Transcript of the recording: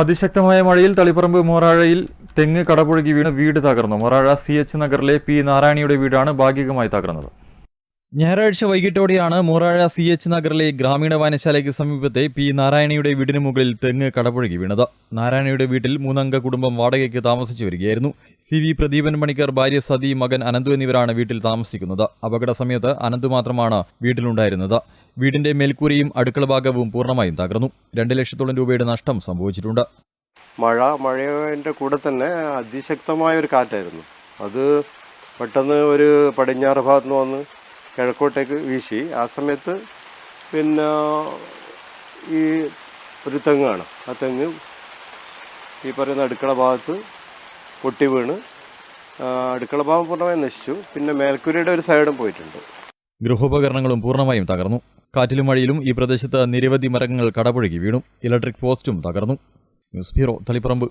അതിശക്തമായ മഴയിൽ തളിപ്പറമ്പ് മൊറാഴയിൽ തെങ്ങ് കടപുഴകി വീണ് വീട് തകർന്നു. മൊറാഴ സി എച്ച് നഗറിലെ പി നാരായണിയുടെ വീടാണ് ഭാഗികമായി തകർന്നത്. ഞായറാഴ്ച വൈകിട്ടോടെയാണ് മൊറാഴ സി എച്ച് നഗറിലെ ഗ്രാമീണ വായനശാലയ്ക്ക് സമീപത്തെ പി നാരായണിയുടെ വീടിന് മുകളിൽ തെങ്ങ് കടപുഴകി വീണത്. നാരായണിയുടെ വീട്ടിൽ മൂന്നംഗ കുടുംബം വാടകയ്ക്ക് താമസിച്ചു വരികയായിരുന്നു. സി വി പ്രദീപൻ മണിക്കർ ഭാര്യ സതി മകൻ അനന്തു എന്നിവരാണ് വീട്ടിൽ താമസിക്കുന്നത്. അപകട സമയത്ത് അനന്തു മാത്രമാണ് വീട്ടിലുണ്ടായിരുന്നത്. വീടിന്റെ മേൽക്കൂരയും അടുക്കള ഭാഗവും പൂർണമായും തകർന്നു. രണ്ട് ലക്ഷത്തോളം രൂപയുടെ നഷ്ടം സംഭവിച്ചിട്ടുണ്ട്. മഴ മഴയുടെ കൂടെ തന്നെ അതിശക്തമായ ഒരു കാറ്റായിരുന്നു. അത് പെട്ടെന്ന് ഒരു പടിഞ്ഞാറ് ഭാഗത്ത് നിന്ന് വന്ന് കിഴക്കോട്ടേക്ക് വീശി. ആ സമയത്ത് പിന്നെ ഈ ഒരു തെങ്ങാണ്. ആ തെങ്ങ് ഈ പറയുന്ന അടുക്കള ഭാഗത്ത് പൊട്ടി വീണ്. അടുക്കള ഭാഗം പൂർണമായും നശിച്ചു. പിന്നെ മേൽക്കൂരയുടെ ഒരു സൈഡും പോയിട്ടുണ്ട്. ഗൃഹോപകരണങ്ങളും പൂർണമായും തകർന്നു. കാറ്റിലും മഴയിലും ഈ പ്രദേശത്ത് നിരവധി മരങ്ങൾ കടപുഴകി വീണു. ഇലക്ട്രിക് പോസ്റ്റും തകർന്നു. News bureau Taliparamba.